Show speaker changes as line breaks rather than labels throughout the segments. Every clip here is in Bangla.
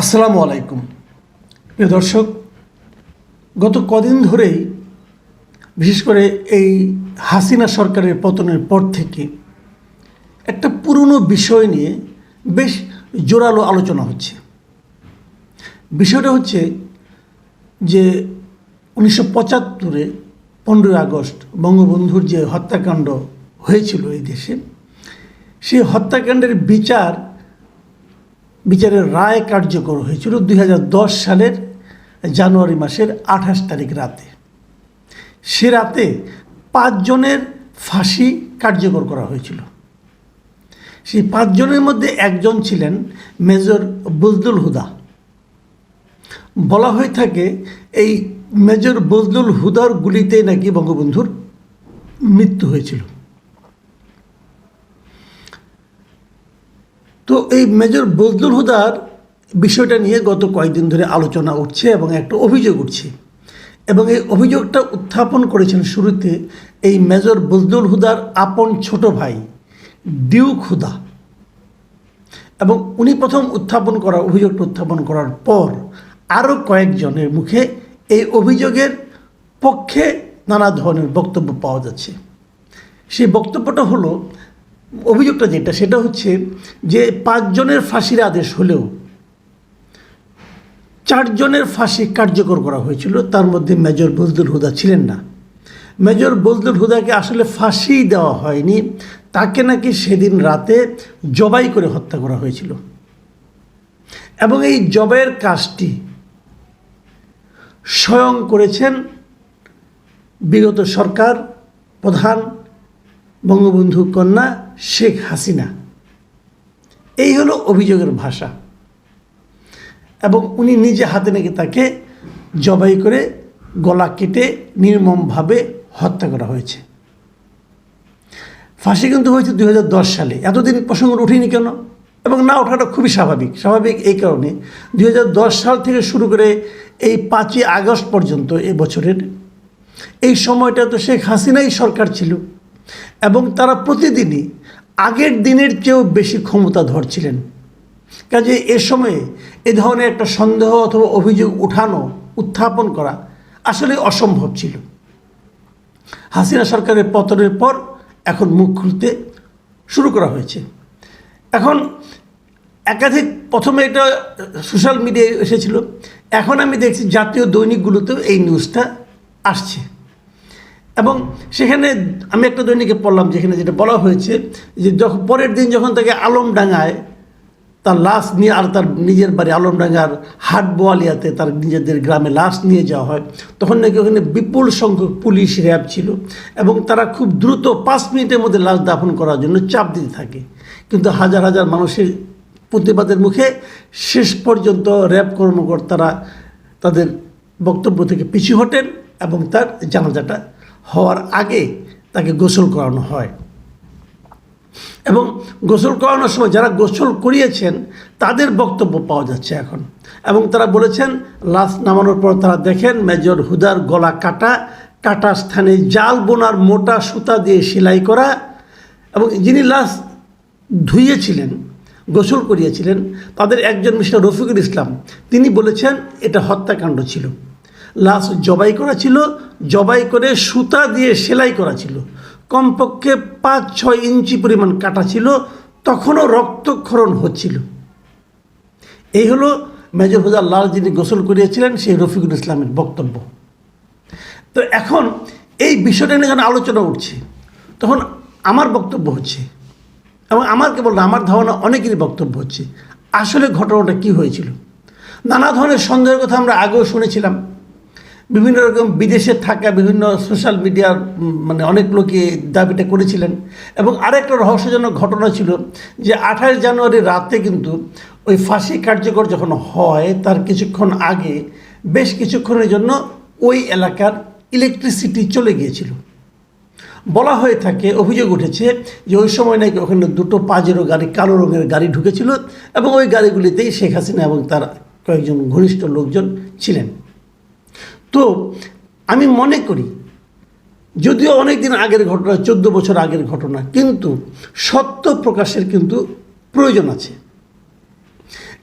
আসসালামু আলাইকুম। প্রিয় দর্শক, গত কদিন ধরেই বিশেষ করে এই হাসিনা সরকারের পতনের পর থেকে একটা পুরনো বিষয় নিয়ে বেশ জোরালো আলোচনা হচ্ছে। বিষয়টা হচ্ছে যে উনিশশো পঁচাত্তরে পনেরোই আগস্ট বঙ্গবন্ধুর যে হত্যাকাণ্ড হয়েছিল এই দেশে, সেই হত্যাকাণ্ডের বিচার বিচারের রায় কার্যকর হয়েছিল দুই হাজার দশ সালের জানুয়ারি মাসের আঠাশ তারিখ রাতে। সে রাতে পাঁচজনের ফাঁসি কার্যকর করা হয়েছিল। সেই পাঁচজনের মধ্যে একজন ছিলেন মেজর বজদুল হুদা। বলা হয়ে থাকে এই মেজর বজদুল হুদার গুলিতে নাকি বঙ্গবন্ধুর মৃত্যু হয়েছিল। তো এই মেজর বজলুল হুদার বিষয়টা নিয়ে গত কয়েকদিন ধরে আলোচনা উঠছে এবং একটা অভিযোগ উঠছে। এবং এই অভিযোগটা উত্থাপন করেছেন শুরুতে এই মেজর বজলুল হুদার আপন ছোট ভাই ডিউক হুদা। এবং উনি প্রথম উত্থাপন করা, অভিযোগটা উত্থাপন করার পর আরও কয়েকজনের মুখে এই অভিযোগের পক্ষে নানা ধরনের বক্তব্য পাওয়া যাচ্ছে। সেই বক্তব্যটা হলো অভিযোগটা যেটা, সেটা হচ্ছে যে পাঁচজনের ফাঁসির আদেশ হলেও চারজনের ফাঁসি কার্যকর করা হয়েছিল, তার মধ্যে মেজর বজদুল হুদা ছিলেন না। মেজর বজদুল হুদাকে আসলে ফাঁসি দেওয়া হয়নি, তাকে নাকি সেদিন রাতে জবাই করে হত্যা করা হয়েছিল। এবং এই জবাইয়ের কাজটি স্বয়ং করেছেন বিগত সরকার প্রধান বঙ্গবন্ধু কন্যা শেখ হাসিনা। এই হলো অভিযোগের ভাষা। এবং উনি নিজে হাতে নাকি তাকে জবাই করে গলা কেটে নির্মমভাবে হত্যা করা হয়েছে। ফাঁসি কিন্তু হয়েছে দু হাজার দশ সালে। এতদিন প্রসঙ্গ উঠিনি কেন? এবং না ওঠাটা খুবই স্বাভাবিক। স্বাভাবিক এই কারণে দু হাজার দশ সাল থেকে শুরু করে এই পাঁচই আগস্ট পর্যন্ত এ বছরের এই সময়টা তো শেখ হাসিনাই সরকার ছিল। এবং তারা প্রতিদিনই আগের দিনের চেয়েও বেশি ক্ষমতা ধরছিলেন কাজে এ সময়ে এ ধরনের একটা সন্দেহ অথবা অভিযোগ উঠানো, উত্থাপন করা আসলে অসম্ভব ছিল। হাসিনা সরকারের পতনের পর এখন মুখ খুলতে শুরু করা হয়েছে। এখন একাধিক প্রথমে এটা সোশ্যাল মিডিয়ায় এসেছিল। এখন আমি দেখছি জাতীয় দৈনিকগুলোতেও এই নিউজটা আসছে। এবং সেখানে আমি একটা দৈনিকে পড়লাম যেখানে যেটা বলা হয়েছে যে যখন পরের দিন যখন তাকে আলমডাঙ্গায় তার লাশ নিয়ে আর তার নিজের বাড়ি আলমডাঙ্গার হাট বোয়ালিয়াতে তার নিজেদের গ্রামে লাশ নিয়ে যাওয়া হয়, তখন নাকি ওখানে বিপুল সংখ্যক পুলিশ র্যাব ছিল এবং তারা খুব দ্রুত পাঁচ মিনিটের মধ্যে লাশ দাফন করার জন্য চাপ দিতে থাকে। কিন্তু হাজার হাজার মানুষের প্রতিবাদের মুখে শেষ পর্যন্ত র্যাব কর্মকর্তারা তাদের বক্তব্য থেকে পিছু হটেন এবং তার জানাজাটা হওয়ার আগে তাকে গোসল করানো হয়। এবং গোসল করানোর সময় যারা গোসল করিয়েছেন, তাদের বক্তব্য পাওয়া যাচ্ছে এখন। এবং তারা বলেছেন, লাশ নামানোর পর তারা দেখেন মেজর হুদার গলা কাটা কাটা স্থানে জাল বোনার মোটা সুতা দিয়ে সেলাই করা এবং যিনি লাশ ধুইয়েছিলেন, গোসল করিয়েছিলেন, তাদের একজন মিস্টার রফিকুল ইসলাম, তিনি বলেছেন, এটা হত্যাকাণ্ড ছিল। লাশ জবাই করা ছিল, জবাই করে সুতা দিয়ে সেলাই করা ছিল। কমপক্ষে পাঁচ ছয় ইঞ্চি পরিমাণ কাটা ছিল, তখনও রক্তক্ষরণ হচ্ছিল। এই হলো মেজর হুজার লাল যিনি গোসল করিয়েছিলেন, সেই রফিকুল ইসলামের বক্তব্য। তো এখন এই বিষয়টা নিয়ে যখন আলোচনা উঠছে, তখন আমার বক্তব্য হচ্ছে, এবং আমার কেবল না, আমার ধারণা অনেকেরই বক্তব্য হচ্ছে, আসলে ঘটনাটা কি হয়েছিল? নানা ধরনের সন্দেহের কথা আমরা আগেও শুনেছিলাম। বিভিন্ন রকম বিদেশে থাকা বিভিন্ন সোশ্যাল মিডিয়ার মানে অনেক লোকে দাবিটা করেছিলেন। এবং আরেকটা রহস্যজনক ঘটনা ছিল যে আঠাশ জানুয়ারি রাতে কিন্তু ওই ফাঁসি কার্যকর যখন হয়, তার কিছুক্ষণ আগে বেশ কিছুক্ষণের জন্য ওই এলাকার ইলেকট্রিসিটি চলে গিয়েছিল। বলা হয়ে থাকে, অভিযোগ উঠেছে যে ওই সময় নাকি ওখানে দুটো পাজেরও গাড়ি, কালো রঙের গাড়ি ঢুকেছিল এবং ওই গাড়িগুলিতেই শেখ হাসিনা এবং তার কয়েকজন ঘনিষ্ঠ লোকজন ছিলেন। তো আমি মনে করি, যদিও অনেক দিন আগের ঘটনা, চোদ্দ বছর আগের ঘটনা, কিন্তু সত্য প্রকাশের কিন্তু প্রয়োজন আছে।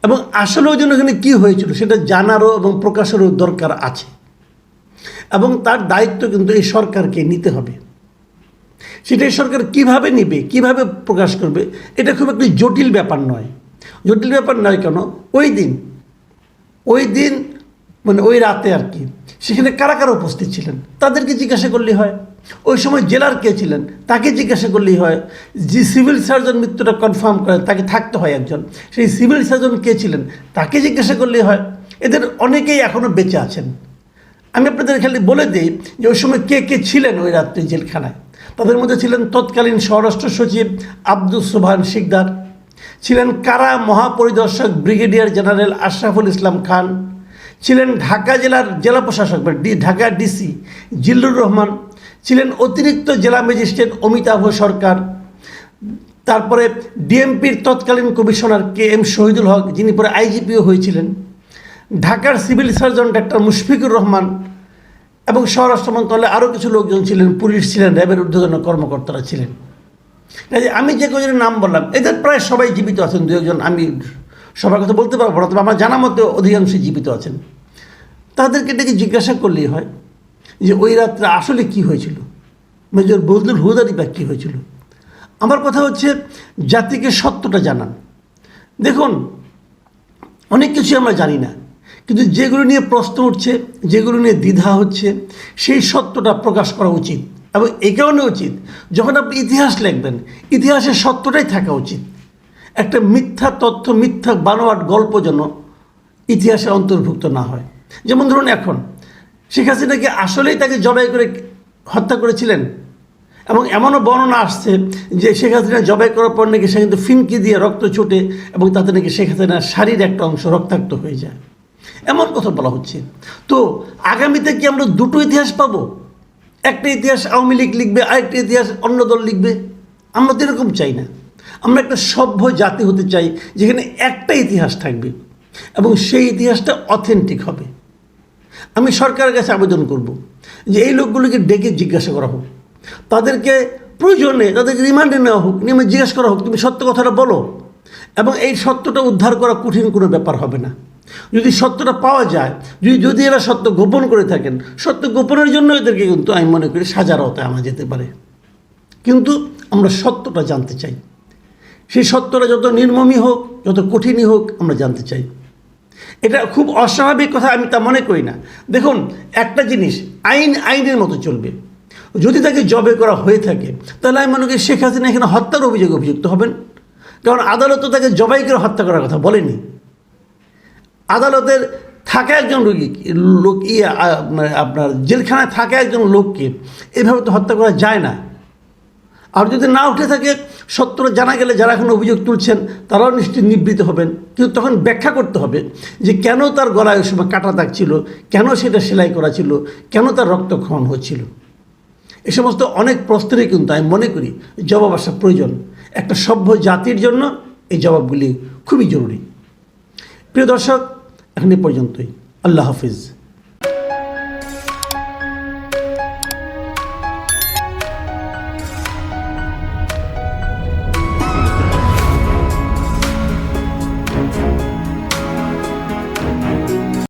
এবং আসলে ওই জন্য এখানে কী হয়েছিল সেটা জানারও এবং প্রকাশেরও দরকার আছে। এবং তার দায়িত্ব কিন্তু এই সরকারকে নিতে হবে। সেটা এই সরকার কীভাবে নেবে, কীভাবে প্রকাশ করবে, এটা খুব একটি জটিল ব্যাপার নয়। জটিল ব্যাপার নয় কেন? ওই দিন ওই দিন মানে ওই রাতে আর কি সেখানে কারা কারা উপস্থিত ছিলেন? তাদেরকে জিজ্ঞাসা করলেই হয়। ওই সময় জেলার কে ছিলেন? তাকে জিজ্ঞাসা করলেই হয়, যে সিভিল সার্জন মৃত্যুটা কনফার্ম করেন, তাকে থাকতে হয় একজন। সেই সিভিল সার্জন কে ছিলেন? তাকে জিজ্ঞাসা করলেই হয়, এদের অনেকেই এখনও বেঁচে আছেন। আমি আপনাদের খালি বলে দিই যে ওই সময় কে কে ছিলেন ওই রাত্রি জেলখানায়? তাদের মধ্যে ছিলেন তৎকালীন স্বরাষ্ট্র সচিব আব্দুল সুবহান শিকদার, ছিলেন কারা মহাপরিদর্শক ব্রিগেডিয়ার জেনারেল আশরাফুল ইসলাম খান ছিলেন ঢাকা জেলার জেলা প্রশাসক ডি, ঢাকা ডিসি জিল্লুর রহমান, ছিলেন অতিরিক্ত জেলা ম্যাজিস্ট্রেট অমিতাভ সরকার, তারপরে ডিএমপির তৎকালীন commissioner K M Shahidul Haque, যিনি পরে আইজিপিও হয়েছিলেন, ঢাকার civil surgeon doctor Mushfiqur Rahman এবং স্বরাষ্ট্র মন্ত্রণালয়ে আরও কিছু লোকজন ছিলেন, পুলিশ ছিলেন, র্যাবের ঊর্ধ্বতন কর্মকর্তারা ছিলেন। আমি যে কজনের নাম বললাম, এদের প্রায় সবাই জীবিত আছেন দু একজন, আমি সবার কথা বলতে পারব না, তবে আমার জানা মতে অধিকাংশই জীবিত আছেন। তাদেরকে ডেকে জিজ্ঞাসা করলেই হয় যে ওই রাত্রে আসলে কি হয়েছিল? মেজর বজলুল হুদারি বা কী হয়েছিল? আমার কথা হচ্ছে জাতিকে সত্যটা জানান। দেখুন, অনেক কিছু আমরা জানি না, কিন্তু যেগুলো নিয়ে প্রশ্ন উঠছে, যেগুলো নিয়ে দ্বিধা হচ্ছে, সেই সত্যটা প্রকাশ করা উচিত এবং এই কারণে উচিত যখন আপনি ইতিহাস লিখবেন, ইতিহাসের সত্যটাই থাকা উচিত। একটা মিথ্যা তথ্য, মিথ্যা বানোয়াট গল্প যেন ইতিহাসে অন্তর্ভুক্ত না হয়। যেমন ধরুন এখন, শেখ হাসিনাকে আসলেই তাকে জবাই করে হত্যা করেছিলেন? এবং এমনও বর্ণনা আসছে যে শেখ হাসিনা জবাই করার পর নাকি সে কিন্তু ফিনকি দিয়ে রক্ত ছুটে এবং তাতে নাকি শেখ হাসিনার শারীর একটা অংশ রক্তাক্ত হয়ে যায়। এমন কথা বলা হচ্ছে। তো আগামীতে কি আমরা দুটো ইতিহাস পাবো? একটা ইতিহাস আওয়ামী লীগ লিখবে, আরেকটা ইতিহাস অন্য দল লিখবে? আমরা তো এরকম চাই না। আমরা একটা সভ্য জাতি হতে চাই যেখানে একটা ইতিহাস থাকবে এবং সেই ইতিহাসটা অথেন্টিক হবে। আমি সরকারের কাছে আবেদন করব যে এই লোকগুলোকে ডেকে জিজ্ঞাসা করা হোক। তাদেরকে প্রয়োজনে তাদেরকে রিমান্ডে নেওয়া হোক, নিয়মে জিজ্ঞাসা করা হোক, তুমি সত্য কথাটা বলো। এবং এই সত্যটা উদ্ধার করা কঠিন কোনো ব্যাপার হবে না। যদি সত্যটা পাওয়া যায়, যদি যদি এরা সত্য গোপন করে থাকেন, সত্য গোপনের জন্য এদেরকে কিন্তু আমি মনে করি সাজার আওতায় আনা যেতে পারে। কিন্তু আমরা সত্যটা জানতে চাই। সেই সত্যটা যত নির্মমই হোক, যত কঠিনই হোক, আমরা জানতে চাই। এটা খুব অস্বাভাবিক কথা, আমি তা মনে করি না। দেখুন, একটা জিনিস আইন, আইনের মতো চলবে। যদি তাকে জবে করা হয়ে থাকে, তাহলে আমি মনে করি শেখ হাসিনা এখানে হত্যার অভিযোগে অভিযুক্ত হবেন। কারণ আদালত তো তাকে জবাই করে হত্যা করার কথা বলেনি। আদালতের থাকা একজন রোগী, লোক ইয়ে আপনার জেলখানায় থাকা একজন লোককে, এভাবে তো হত্যা করা যায় না। আর যদি না উঠে থাকে সত্যটা জানা গেলে যারা এখন অভিযোগ তুলছেন, তারাও নিশ্চয়ই নিবৃত হবেন। কিন্তু তখন ব্যাখ্যা করতে হবে যে কেন তার গলায় ওই সময় কাটা দাগ ছিল, কেন সেটা সেলাই করা ছিল, কেন তার রক্তক্ষরণ হচ্ছিল। এ সমস্ত অনেক প্রশ্নেরই কিন্তু আমি মনে করি জবাব আসা প্রয়োজন। একটা সভ্য জাতির জন্য এই জবাবগুলি খুবই জরুরি। প্রিয় দর্শক, এখন এ পর্যন্তই। আল্লাহ হাফিজ।